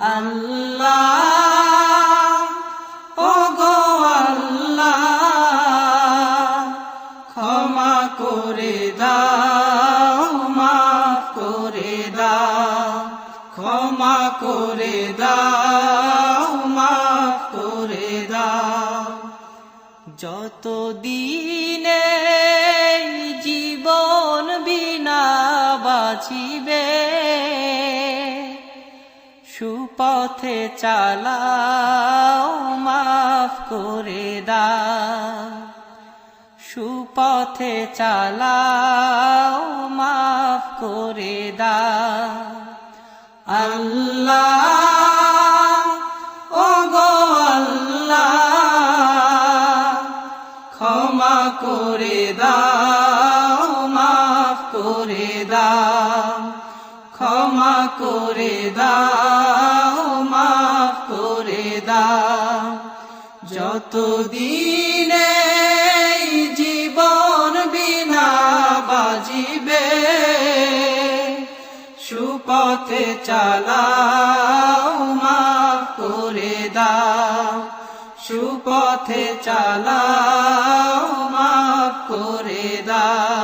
আল্লাহ, ওগো আল্লাহ, ক্ষমা করে দাও, মাফ করে দাও, ক্ষমা করে দাও, মাফ করে দাও। যত দিনে জীবন বিনা বাঁচিবে সুপথে চালাও, মাফ করে দাও। সুপথে চালাও, মাফ করে দাও। আল্লাহ ও গো আল্লাহ, ক্ষমা করে দাও। করে দাও, মাফ করে দাও। যত দিনে জীবন বিনা বাজিবে, সুপথে চালাও, মাফ করে দাও। সুপথে চালাও, মাফ করে দাও।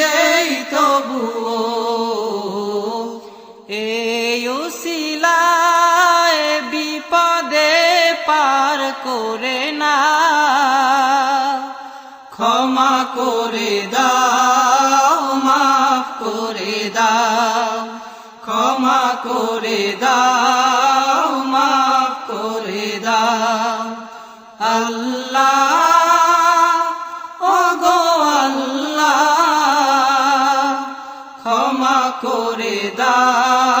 করে না। ক্ষমা করে দাও, মাফ করে দাও। ক্ষমা করে দাও, মাফ করে দাও। আল্লাহ করে দাও।